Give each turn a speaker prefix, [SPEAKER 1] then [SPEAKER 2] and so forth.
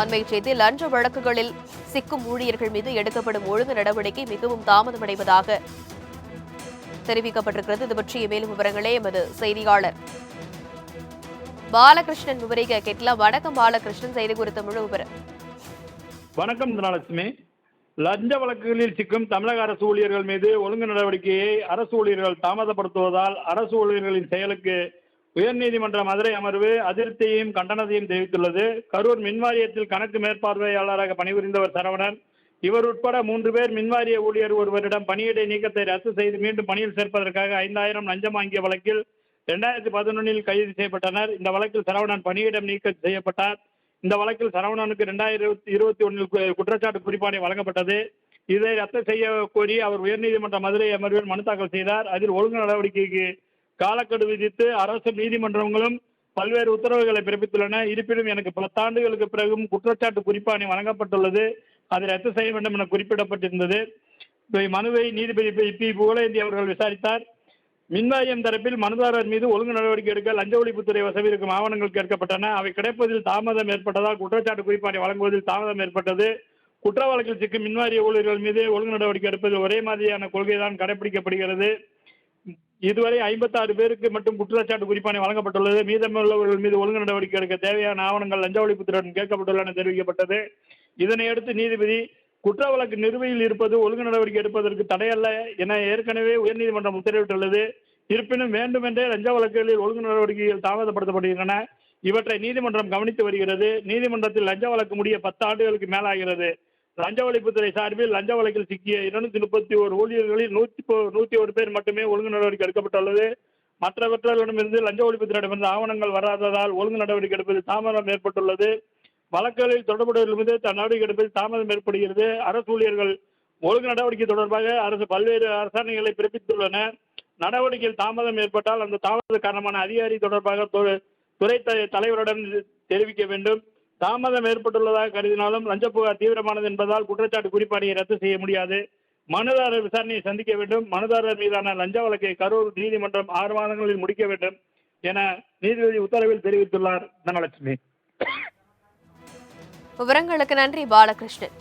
[SPEAKER 1] அண்மை செய்தி லஞ்ச வழக்குகளில் சிக்கும் ஊழியர்கள் மீது எடுக்கப்படும் ஒழுங்கு நடவடிக்கை மிகவும் தாமதமடைவதாக தெரிவிக்கப்பட்டிருக்கிறது. இது பற்றிய மேலும் விவரங்களே எமது செய்தியாளர். பாலகிருஷ்ணன் விவரிக்க கேட்கலாம். வணக்கம் பாலகிருஷ்ணன். செய்தி குறித்த முழு விவரம்.
[SPEAKER 2] வணக்கம் தனலட்சுமி லஞ்ச வழக்குகளில் சிக்கும் தமிழக அரசு ஊழியர்கள் மீது ஒழுங்கு நடவடிக்கையை அரசு ஊழியர்கள் தாமதப்படுத்துவதால் அரசு ஊழியர்களின் செயலுக்கு உயர்நீதிமன்ற மதுரை அமர்வு அதிருப்தியையும் கண்டனத்தையும் தெரிவித்துள்ளது. கரூர் மின்வாரியத்தில் கணக்கு மேற்பார்வையாளராக பணிபுரிந்தவர் சரவணன் இவர் உட்பட மூன்று பேர் மின்வாரிய ஊழியர் ஒருவரிடம் பணியிடை நீக்கத்தை ரத்து செய்து மீண்டும் பணியில் சேர்ப்பதற்காக ஐந்தாயிரம் லஞ்சம் வாங்கிய வழக்கில் இரண்டாயிரத்தி பதினொன்றில் கைது செய்யப்பட்டனர். இந்த வழக்கில் சரவணன் பணியிடம் நீக்கம் செய்யப்பட்டார். இந்த வழக்கில் சரவணனுக்கு இரண்டாயிரத்தி இருபத்தி ஒன்றில் குற்றச்சாட்டு குறிப்பாணை வழங்கப்பட்டது. இதை ரத்து செய்ய கோரி அவர் உயர்நீதிமன்ற மதுரை அமர்வில் மனு தாக்கல் செய்தார். அதில் ஒழுங்கு நடவடிக்கைக்கு காலக்கெடு விதித்து அரசு நீதிமன்றங்களும் பல்வேறு உத்தரவுகளை பிறப்பித்துள்ளன. இருப்பினும் எனக்கு பத்தாண்டுகளுக்கு பிறகும் குற்றச்சாட்டு குறிப்பாணி வழங்கப்பட்டுள்ளது. அதை ரத்து செய்ய வேண்டும் என குறிப்பிடப்பட்டிருந்தது. மனுவை நீதிபதி பி புகழேந்தி அவர்கள் விசாரித்தார். மின்வாரியம் தரப்பில் மனுதாரர் மீது ஒழுங்கு நடவடிக்கை எடுக்க லஞ்ச ஒழிப்புத்துறை வசதி இருக்கும் ஆவணங்கள் கேட்கப்பட்டன. அவை கிடைப்பதில் தாமதம் ஏற்பட்டதால் குற்றச்சாட்டு குறிப்பாணி வழங்குவதில் தாமதம் ஏற்பட்டது. குற்ற வழக்கில் சிக்கும் மின்வாரிய ஊழியர்கள் மீது ஒழுங்கு நடவடிக்கை எடுப்பதில் ஒரே மாதிரியான கொள்கைதான் கடைபிடிக்கப்படுகிறது இதுவரை ஐம்பத்தாறு பேருக்கு மட்டும் குற்றச்சாட்டு குறிப்பாணை வழங்கப்பட்டுள்ளது. மீதமுள்ளவர்கள் மீது ஒழுங்கு நடவடிக்கை எடுக்க தேவையான ஆவணங்கள் லஞ்ச ஒழிப்புத்துறையுடன் கேட்கப்பட்டுள்ளன தெரிவிக்கப்பட்டது. இதனையடுத்து நீதிபதி குற்ற வழக்கு நிறுவையில் இருப்பது ஒழுங்கு நடவடிக்கை எடுப்பதற்கு தடையல்ல என ஏற்கனவே உயர்நீதிமன்றம் உத்தரவிட்டுள்ளது. இருப்பினும் வேண்டுமென்றே லஞ்ச வழக்குகளில் ஒழுங்கு நடவடிக்கைகள் தாமதப்படுத்தப்படுகின்றன. இவற்றை நீதிமன்றம் கவனித்து வருகிறது. நீதிமன்றத்தில் லஞ்ச வழக்கு முடிய பத்து ஆண்டுகளுக்கு மேலாகிறது. லஞ்ச ஒழிப்புத்துறை சார்பில் லஞ்ச வழக்கில் சிக்கிய இருநூத்தி முப்பத்தி ஒரு ஊழியர்களில் நூத்தி நூற்றி நூத்தி ஒரு பேர் மட்டுமே ஒழுங்கு நடவடிக்கை எடுக்கப்பட்டுள்ளது. மற்றவர்களிடமிருந்து லஞ்ச ஒழிப்புத்துறையிடமிருந்து ஆவணங்கள் வராததால் ஒழுங்கு நடவடிக்கை எடுப்பதில் தாமதம் ஏற்பட்டுள்ளது. வழக்குகளில் தொடர்புடையவர்கள் தன் நடவடிக்கை எடுப்பதில் தாமதம் ஏற்படுகிறது. அரசு ஊழியர்கள் ஒழுங்கு நடவடிக்கை தொடர்பாக அரசு பல்வேறு அரசாணைகளை பிறப்பித்துள்ளன. நடவடிக்கையில் தாமதம் ஏற்பட்டால் அந்த தாமத காரணமான அதிகாரி தொடர்பாக துறை த- தலைவரிடம் தெரிவிக்க வேண்டும். தாமதம் ஏற்பட்டுள்ளதாக கருதினாலும் லஞ்ச புகார் தீவிரமானது என்பதால் குற்றச்சாட்டு குறிப்பாணையை ரத்து செய்ய முடியாது. மனுதாரர் விசாரணையை சந்திக்க வேண்டும். மனுதாரர் மீதான லஞ்ச வழக்கை கரூர் நீதிமன்றம் ஆறு மாதங்களில் முடிக்க வேண்டும் என நீதிபதி உத்தரவில் தெரிவித்துள்ளார். தனலட்சுமி.
[SPEAKER 1] விவரங்களுக்கு நன்றி பாலகிருஷ்ணன்.